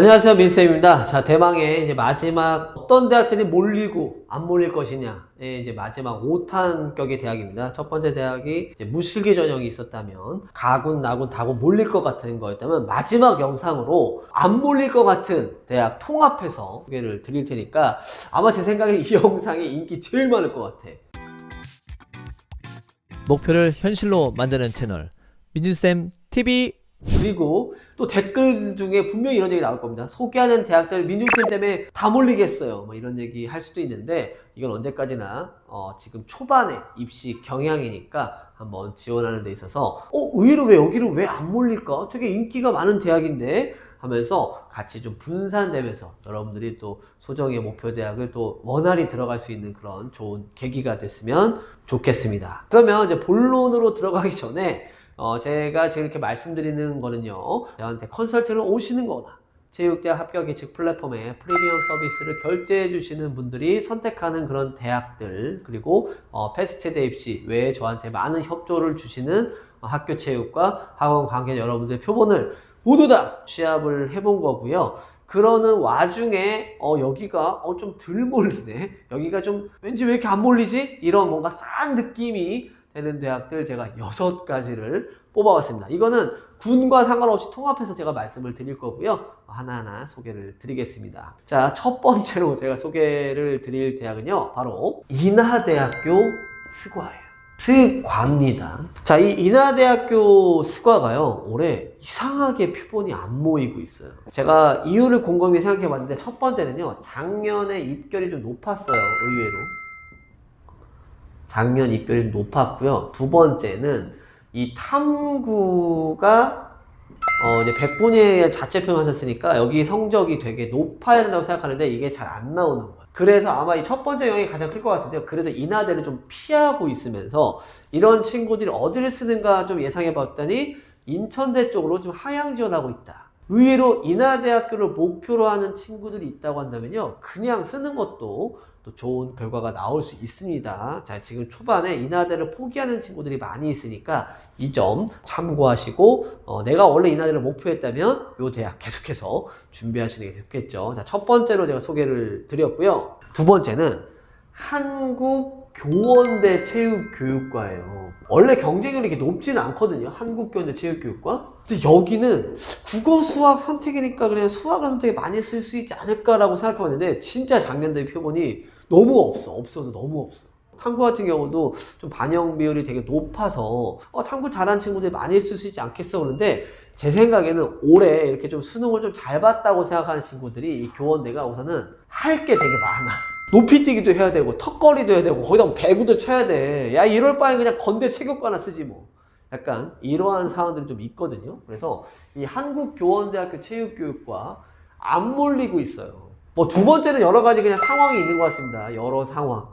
안녕하세요 민쌤입니다. 자 대망의 이제 마지막 어떤 대학들이 몰리고 안 몰릴 것이냐 예, 이제 마지막 5탄격의 대학입니다. 첫 번째 대학이 무실기 전형이 있었다면 가군 나군 다군 몰릴 것 같은 거였다면 마지막 영상으로 안 몰릴 것 같은 대학 통합해서 소개를 드릴 테니까 아마 제 생각에 이 영상이 인기 제일 많을 것 같아. 목표를 현실로 만드는 채널 민준쌤 TV 그리고 또 댓글 중에 분명히 이런 얘기 나올 겁니다. 소개하는 대학들 민중쌤 때문에 다 몰리겠어요. 뭐 이런 얘기 할 수도 있는데 이건 언제까지나 어, 지금 초반에 입시 경향이니까 한번 지원하는 데 있어서 어 의외로 왜 여기를 왜 안 몰릴까? 되게 인기가 많은 대학인데 하면서 같이 좀 분산되면서 여러분들이 또 소정의 목표 대학을 또 원활히 들어갈 수 있는 그런 좋은 계기가 됐으면 좋겠습니다. 그러면 이제 본론으로 들어가기 전에 어, 제가 지금 이렇게 말씀드리는 거는요, 저한테 컨설팅을 오시는 거나, 체육대학 합격 예측 플랫폼에 프리미엄 서비스를 결제해 주시는 분들이 선택하는 그런 대학들, 그리고 어, 패스트대 입시 외에 저한테 많은 협조를 주시는 어, 학교 체육과 학원 관계 여러분들의 표본을 모두 다 취합을 해본 거고요. 그러는 와중에 어 여기가 어 좀 덜 몰리네. 여기가 좀 왠지 왜 이렇게 안 몰리지? 이런 뭔가 싼 느낌이 되는 대학들 제가 여섯 가지를 뽑아왔습니다. 이거는 군과 상관없이 통합해서 제가 말씀을 드릴 거고요. 하나하나 소개를 드리겠습니다. 자, 첫 번째로 제가 소개를 드릴 대학은요. 바로 인하대학교 스과예요. 스과입니다. 자, 이 인하대학교 스과가요, 올해 이상하게 표본이 안 모이고 있어요. 제가 이유를 곰곰이 생각해 봤는데, 첫 번째는요, 작년에 입결이 좀 높았어요, 의외로. 작년 입결이 높았고요. 두 번째는 이 탐구가 어 이제 100분의 자체 표현하셨으니까 여기 성적이 되게 높아야 된다고 생각하는데 이게 잘 안 나오는 거예요. 그래서 아마 이 첫 번째 영역이 가장 클 것 같은데요. 그래서 인하대를 좀 피하고 있으면서 이런 친구들이 어디를 쓰는가 좀 예상해 봤더니 인천대 쪽으로 좀 하향 지원하고 있다. 의외로 인하대학교를 목표로 하는 친구들이 있다고 한다면요. 그냥 쓰는 것도 또 좋은 결과가 나올 수 있습니다. 자, 지금 초반에 인하대를 포기하는 친구들이 많이 있으니까 이 점 참고하시고, 어, 내가 원래 인하대를 목표했다면 요 대학 계속해서 준비하시는 게 좋겠죠. 자, 첫 번째로 제가 소개를 드렸고요. 두 번째는 한국 교원대 체육교육과예요. 원래 경쟁률이 이렇게 높지는 않거든요. 한국 교원대 체육교육과. 근데 여기는 국어 수학 선택이니까 그냥 수학을 선택에 많이 쓸 수 있지 않을까라고 생각해봤는데 진짜 작년 대비 표본이 너무 없어. 없어서 너무 없어. 탐구 같은 경우도 좀 반영 비율이 되게 높아서 어, 탐구 잘하는 친구들이 많이 쓸 수 있지 않겠어 그러는데 제 생각에는 올해 이렇게 좀 수능을 좀 잘 봤다고 생각하는 친구들이 이 교원대가 우선은 할 게 되게 많아. 높이 뛰기도 해야 되고 턱걸이도 해야 되고 거기다 뭐 배구도 쳐야 돼. 야 이럴 바에 그냥 건대 체육과나 쓰지 뭐. 약간 이러한 사항들이 좀 있거든요. 그래서 이 한국교원대학교 체육교육과 안 몰리고 있어요. 뭐 두 번째는 여러 가지 그냥 상황이 있는 것 같습니다. 여러 상황.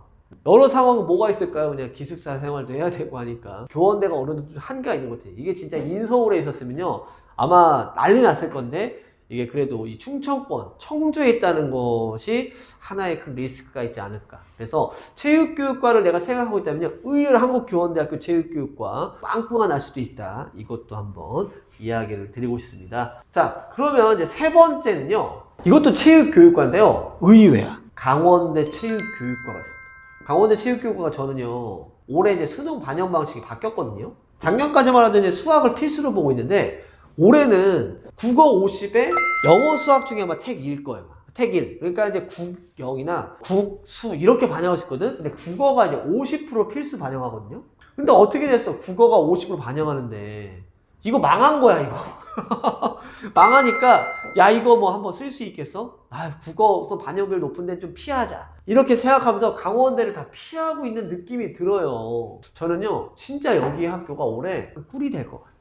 여러 상황은 뭐가 있을까요? 그냥 기숙사 생활도 해야 되고 하니까 교원대가 어느 정도 좀 한계가 있는 것 같아요. 이게 진짜 인서울에 있었으면요 아마 난리 났을 건데 이게 그래도 이 충청권 청주에 있다는 것이 하나의 큰 리스크가 있지 않을까. 그래서 체육교육과를 내가 생각하고 있다면요 의외로 한국교원대학교 체육교육과 빵꾸가 날 수도 있다. 이것도 한번 이야기를 드리고 싶습니다. 자 그러면 이제 세 번째는요 이것도 체육교육과인데요 의외야. 강원대 체육교육과가 있습니다. 강원대 체육교육과가 저는요 올해 이제 수능 반영 방식이 바뀌었거든요. 작년까지만 하던 이제 수학을 필수로 보고 있는데 올해는 국어 50에 영어 수학 중에 아마 택 2일 거예요. 택 1. 그러니까 이제 국영이나 국수 이렇게 있거든. 근데 국어가 이제 50% 필수 반영하거든요. 근데 어떻게 됐어? 국어가 50% 반영하는데 이거 망한 거야 이거. 망하니까 야 이거 뭐 한번 쓸 수 있겠어? 아 국어 우선 반영률 높은 데는 좀 피하자 이렇게 생각하면서 강원대를 다 피하고 있는 느낌이 들어요 저는요 진짜 여기 학교가 올해 꿀이 될 것 같아요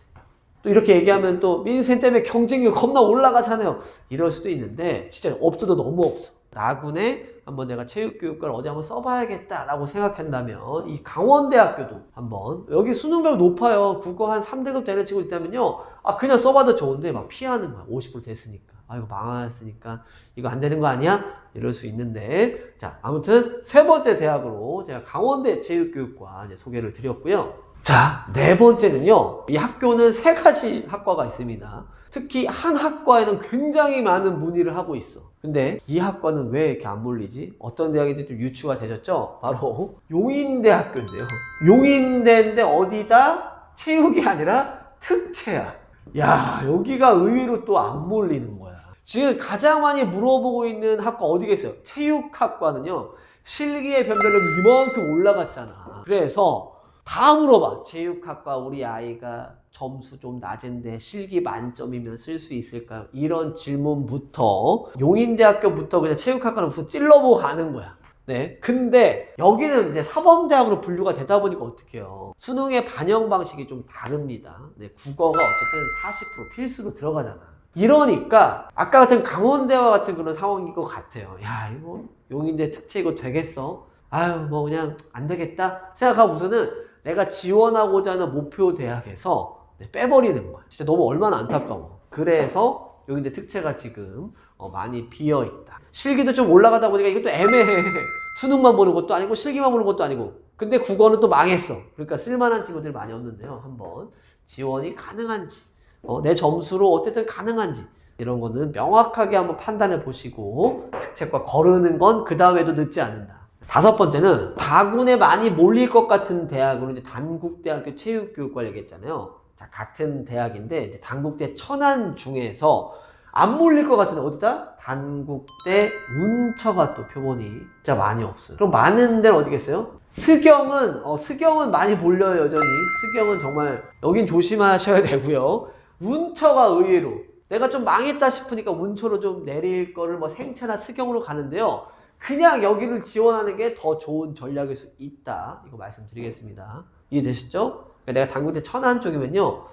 또 이렇게 얘기하면 또 민생 때문에 경쟁률 겁나 올라가잖아요. 이럴 수도 있는데 진짜 없어도 너무 없어. 나군에 한번 내가 체육교육과를 어디 한번 써봐야겠다라고 생각한다면 이 강원대학교도 한번 여기 수능률 높아요. 국어 한 3등급 되는 친구 있다면요. 아 그냥 써봐도 좋은데 막 피하는 거야. 50% 됐으니까. 아 이거 망했으니까 이거 안 되는 거 아니야? 이럴 수 있는데. 자 아무튼 세 번째 대학으로 제가 강원대 체육교육과 소개를 드렸고요 자, 네 번째는요. 이 학교는 세 가지 학과가 있습니다. 특히 한 학과에는 굉장히 많은 문의를 하고 있어. 근데 이 학과는 왜 이렇게 안 몰리지? 어떤 대학인지 좀 유추가 되셨죠? 바로 용인대학교인데요. 용인대인데 어디다? 체육이 아니라 특채야. 야, 여기가 의외로 또 안 몰리는 거야. 지금 가장 많이 물어보고 있는 학과 어디겠어요? 체육학과는요. 실기의 변별력이 이만큼 올라갔잖아. 그래서 다 물어봐. 체육학과 우리 아이가 점수 좀 낮은데 실기 만점이면 쓸 수 있을까요? 이런 질문부터 용인대학교부터 그냥 체육학과는 무슨 찔러보고 가는 거야. 네. 근데 여기는 이제 사범대학으로 분류가 되다 보니까 어떡해요. 수능의 반영 방식이 좀 다릅니다. 네. 국어가 어쨌든 40% 필수로 들어가잖아. 이러니까 아까 같은 강원대와 같은 그런 상황인 것 같아요. 야, 이거 용인대 특채 이거 되겠어? 아유, 뭐 그냥 안 되겠다 생각하고 우선은 내가 지원하고자 하는 목표 대학에서 네, 빼버리는 거야. 진짜 너무 얼마나 안타까워. 그래서 용인대 특채가 지금 어, 많이 비어 있다. 실기도 좀 올라가다 보니까 이것도 애매해. 수능만 보는 것도 아니고 실기만 보는 것도 아니고. 근데 국어는 또 망했어. 그러니까 쓸만한 친구들이 많이 없는데요. 한번 지원이 가능한지, 어, 내 점수로 어쨌든 가능한지 이런 거는 명확하게 한번 판단해 보시고 특채과 거르는 건 그 다음에도 늦지 않는다. 다섯 번째는 다군에 많이 몰릴 것 같은 대학으로 이제 단국대학교 체육교육과를 얘기했잖아요. 자, 같은 대학인데 이제 단국대 천안 중에서 안 몰릴 것 같은데 어디다? 단국대 운처가 또 표본이 진짜 많이 없어요. 그럼 많은 데는 어디겠어요? 스경은 어, 스경은 많이 몰려요 여전히. 스경은 정말 여긴 조심하셔야 되고요. 운처가 의외로 내가 좀 망했다 싶으니까 운처로 좀 내릴 거를 뭐 생체나 스경으로 가는데요. 그냥 여기를 지원하는 게 더 좋은 전략일 수 있다. 이거 말씀드리겠습니다. 이해되시죠? 내가 당국대 천안 쪽이면요.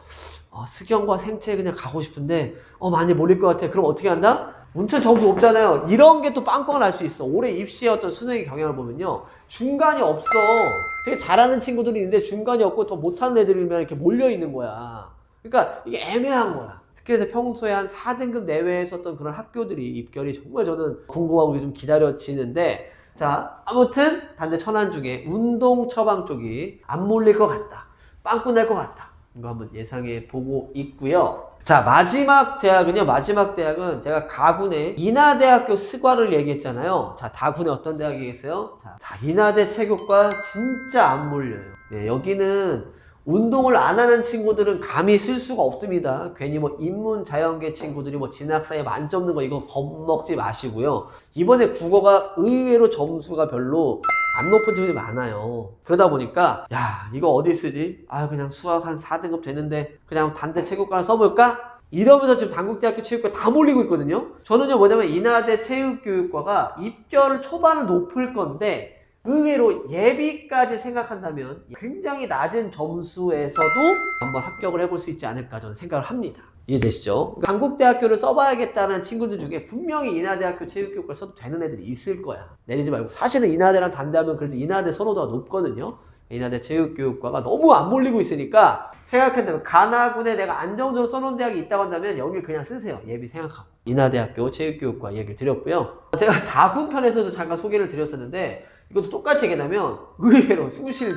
어, 스경과 생체 그냥 가고 싶은데 어 많이 몰릴 것 같아. 그럼 어떻게 한다? 운천 점수 없잖아요. 이런 게 또 빵꾸가 날 수 있어. 올해 입시의 어떤 수능의 경향을 보면요. 중간이 없어. 되게 잘하는 친구들이 있는데 중간이 없고 더 못하는 애들이면 이렇게 몰려 있는 거야. 그러니까 이게 애매한 거야. 특히 해서 평소에 한 4등급 내외에 있었던 그런 학교들이 입결이 정말 저는 궁금하고 좀 기다려지는데 자 아무튼 단대 천안 중에 운동 처방 쪽이 안 몰릴 것 같다. 빵꾸 날 것 같다. 이거 한번 예상해 보고 있고요. 자 마지막 대학은요. 마지막 대학은 제가 가군의 인하대학교 스과를 얘기했잖아요. 자 다군에 어떤 대학이겠어요? 자, 자 인하대 체육과 진짜 안 몰려요. 네, 여기는 운동을 안 하는 친구들은 감히 쓸 수가 없습니다. 괜히 뭐 인문 자연계 친구들이 뭐 진학사에 만점 넣는 거 이거 겁먹지 마시고요. 이번에 국어가 의외로 점수가 별로 안 높은 친구들이 많아요. 그러다 보니까 야 이거 어디 쓰지? 아 그냥 수학 한 4등급 되는데 그냥 단대 체육과를 써볼까? 이러면서 지금 단국대학교 체육과 다 몰리고 있거든요. 저는요 뭐냐면 인하대 체육교육과가 입결 초반은 높을 건데 의외로 예비까지 생각한다면 굉장히 낮은 점수에서도 한번 합격을 해볼 수 있지 않을까 저는 생각을 합니다. 이해되시죠? 한국대학교를 써봐야겠다는 친구들 중에 분명히 인하대학교 체육교육과를 써도 되는 애들이 있을 거야. 내리지 말고. 사실은 인하대랑 단대하면 그래도 인하대 선호도가 높거든요. 인하대 체육교육과가 너무 안 몰리고 있으니까 생각한다면 가나군에 내가 안정적으로 써놓은 대학이 있다고 한다면 여기 그냥 쓰세요. 예비 생각하고. 인하대학교 체육교육과 얘기를 드렸고요. 제가 다군 편에서도 잠깐 소개를 드렸었는데 이것도 똑같이 얘기하면 의외로 숭실대.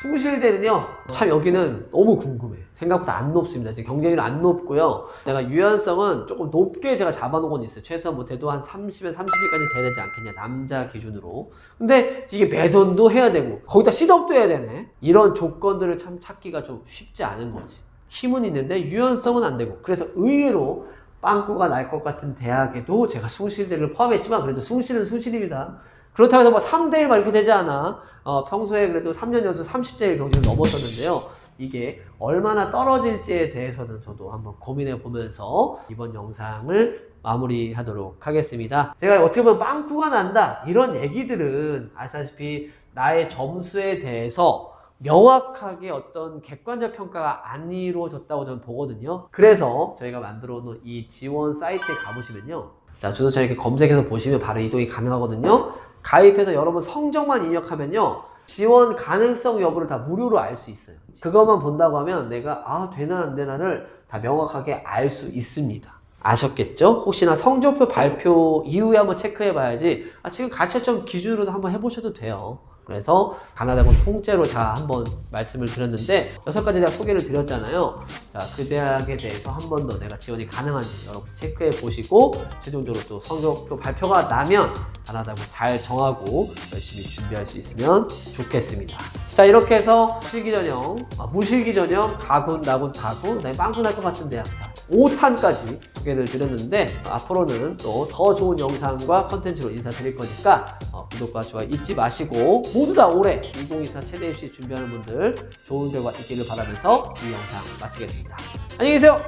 숭실대는요, 참 여기는 너무 궁금해. 생각보다 안 높습니다. 지금 경쟁률 안 높고요. 내가 유연성은 조금 높게 제가 잡아놓은 건 있어요. 최소한 못해도 한 30에 30일까지 돼야 되지 않겠냐. 남자 기준으로. 근데 이게 매돈도 해야 되고, 거기다 시덥도 해야 되네. 이런 조건들을 참 찾기가 좀 쉽지 않은 거지. 힘은 있는데 유연성은 안 되고. 그래서 의외로 빵꾸가 날 것 같은 대학에도 제가 숭실대를 포함했지만 그래도 숭실은 숭실입니다. 그렇다고 해서 뭐 3대1 막 이렇게 되지 않아. 어, 평소에 그래도 3년 연속 30대1 경쟁을 넘었었는데요. 이게 얼마나 떨어질지에 대해서는 저도 한번 고민해 보면서 이번 영상을 마무리하도록 하겠습니다. 제가 어떻게 보면 빵꾸가 난다. 이런 얘기들은 아시다시피 나의 점수에 대해서 명확하게 어떤 객관적 평가가 안 이루어졌다고 저는 보거든요. 그래서 저희가 만들어 놓은 이 지원 사이트에 가보시면요. 자, 주소창 이렇게 검색해서 보시면 바로 이동이 가능하거든요. 가입해서 여러분 성적만 입력하면요. 지원 가능성 여부를 다 무료로 알 수 있어요. 그것만 본다고 하면 내가 아, 되나 안 되나를 다 명확하게 알 수 있습니다. 아셨겠죠? 혹시나 성적표 발표 이후에 한번 체크해 봐야지. 아, 지금 가채점 기준으로도 한번 해보셔도 돼요. 그래서 가나다군 통째로 자 한번 말씀을 드렸는데 여섯 가지 대학 소개를 드렸잖아요. 자, 그 대학에 대해서 한 번 더 내가 지원이 가능한지 여러분 체크해 보시고 최종적으로 또 성적표 발표가 나면 가나다군 잘 정하고 열심히 준비할 수 있으면 좋겠습니다. 자 이렇게 해서 실기 전형, 아, 무실기 전형, 가군, 나군, 다군, 그다음에 빵꾸 날것 같은 대학 자, 5탄까지 소개를 드렸는데 어, 앞으로는 또 더 좋은 영상과 컨텐츠로 인사드릴 거니까 어, 구독과 좋아요 잊지 마시고 모두 다 올해 2024 최대 입시 준비하는 분들 좋은 결과 있기를 바라면서 이 영상 마치겠습니다. 안녕히 계세요.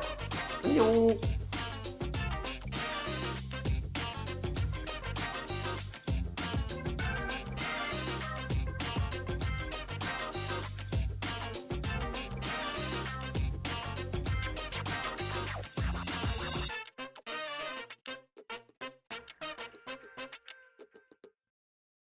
안녕.